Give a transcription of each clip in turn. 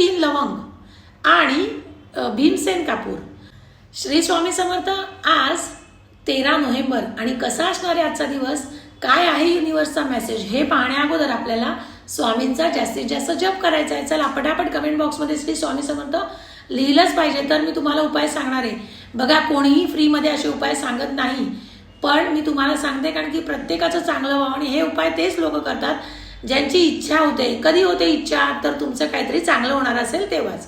तीन लवंग आणि भीमसेन कापूर. श्री स्वामी समर्थ आज तेरा नोव्हेंबर आणि कसा असणार आहे आजचा दिवस? काय आहे युनिवर्सचा मेसेज हे पाहण्या अगोदर आपल्याला स्वामींचा जास्तीत जास्त जप करायचा आहे. चला पटापट कमेंट बॉक्समध्ये श्री स्वामी समर्थ लिहिलंच पाहिजे तर मी तुम्हाला उपाय सांगणार आहे. बघा कोणीही फ्रीमध्ये असे उपाय सांगत नाही पण मी तुम्हाला सांगते कारण की प्रत्येकाचं चांगलं व्हावं आणि हे उपाय तेच लोक करतात. ज्यांची इच्छा होते कधी होते इच्छा तर तुमचं काहीतरी चांगलं होणार असेल तेव्हाच.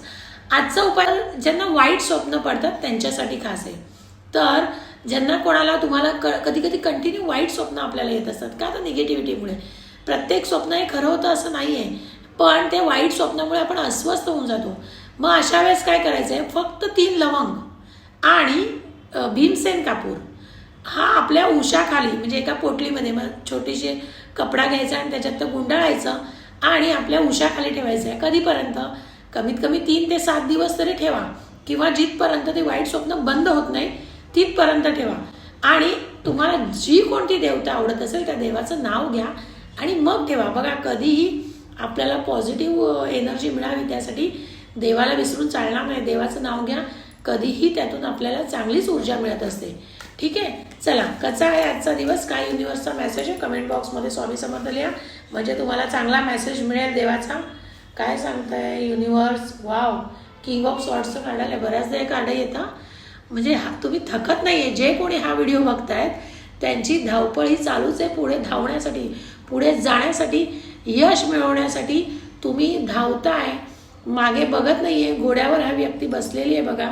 आजचा उपाय ज्यांना वाईट स्वप्न पडतात त्यांच्यासाठी खास आहे. तर ज्यांना कोणाला तुम्हाला क कधी कधी कंटिन्यू वाईट स्वप्न आपल्याला येत असतात का तर निगेटिव्हिटीमुळे प्रत्येक स्वप्न हे खरं होतं असं नाही आहे पण ते वाईट स्वप्नामुळे आपण अस्वस्थ होऊन जातो. मग अशा वेळेस काय करायचं आहे फक्त तीन लवंग आणि भीमसेन कापूर. हा आपल्या उशाखाली म्हणजे एका पोटलीमध्ये मग छोटीशी कपडा घ्यायचा आणि त्याच्यात तर गुंडाळायचं आणि आपल्या उशाखाली ठेवायचं आहे. कधीपर्यंत? कमीत कमी तीन ते सात दिवस तरी ठेवा. किंवा जिथपर्यंत ते वाईट स्वप्न बंद होत नाही तिथपर्यंत ठेवा. आणि तुम्हाला जी कोणती देवता आवडत असेल त्या देवाचं नाव घ्या आणि मग ठेवा. बघा कधीही आपल्याला पॉझिटिव्ह एनर्जी मिळावी त्यासाठी देवाला विसरून चालणार नाही. देवाचं नाव घ्या. कधीही त्यातून आपल्याला चांगलीच ऊर्जा मिळत असते. ठीक आहे? चला कसा आहे आजचा दिवस? काय युनिवर्सचा मेसेज आहे? कमेंट बॉक्समध्ये स्वामी समर्थ लिहा. म्हणजे तुम्हाला चांगला मेसेज मिळेल देवाचा. काय सांगताय? युनिवर्स वाव किंग ऑफ सॉर्ट्सचं कार्ड आलं बऱ्याचदा हे कार्ड येतं. म्हणजे हा तुम्ही थकत नाही आहे जे कोणी हा व्हिडिओ बघतायत त्यांची धावपळ ही चालूच आहे पुढे धावण्यासाठी. पुढे जाण्यासाठी यश मिळवण्यासाठी तुम्ही धावताय. मागे बघत नाही आहे घोड्यावर हा व्यक्ती बसलेली आहे बघा.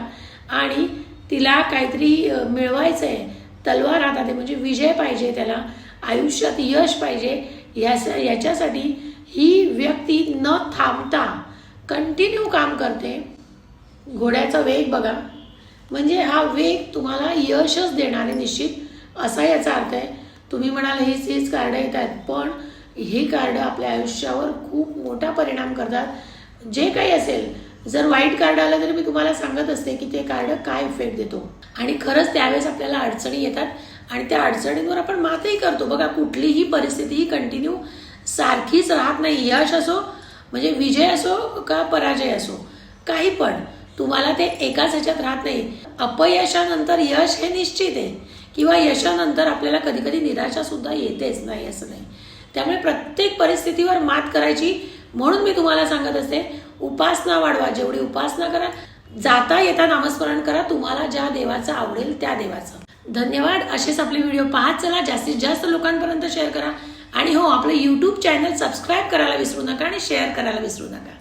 आणि तिला काहीतरी मिळवायचं आहे तलवार हातात आहे. म्हणजे विजय पाहिजे त्याला आयुष्यात यश पाहिजे यास याच्यासाठी ही व्यक्ती न थांबता कंटिन्यू काम करते. घोड्याचा वेग बघा. म्हणजे हा वेग तुम्हाला यशच देणार आहे निश्चित. असा याचा अर्थ आहे. तुम्ही म्हणाल हेच हेच कार्ड येत आहेत पण हे कार्ड आपल्या आयुष्यावर खूप मोठा परिणाम करतात. जे काही असेल जर वाईट कार्ड आलं तरी मी तुम्हाला सांगत असते की ते कार्ड काय इफेक्ट देतो. आणि खरंच त्यावेळेस आपल्याला अडचणी येतात आणि त्या अडचणींवर आपण मातही करतो. बघा कुठलीही परिस्थिती ही कंटिन्यू सारखीच राहत नाही. यश असो म्हणजे विजय असो का पराजय असो काही पण तुम्हाला ते एकाच ह्याच्यात राहत नाही. अपयशानंतर यश हे निश्चित आहे. किंवा यशानंतर आपल्याला कधी कधी निराशा सुद्धा येतेच नाही असं नाही. त्यामुळे प्रत्येक परिस्थितीवर मात करायची. म्हणून मी तुम्हाला सांगत असते उपासना वाढवा जेवढी उपासना करा जाता येता नामस्मरण करा तुम्हाला ज्या देवाचं आवडेल त्या देवाचं. धन्यवाद असेच आपले व्हिडिओ पाहत चला जास्तीत जास्त लोकांपर्यंत शेअर करा. आणि हो आपलं यूट्यूब चॅनल सबस्क्राईब करायला विसरू नका आणि शेअर करायला विसरू नका.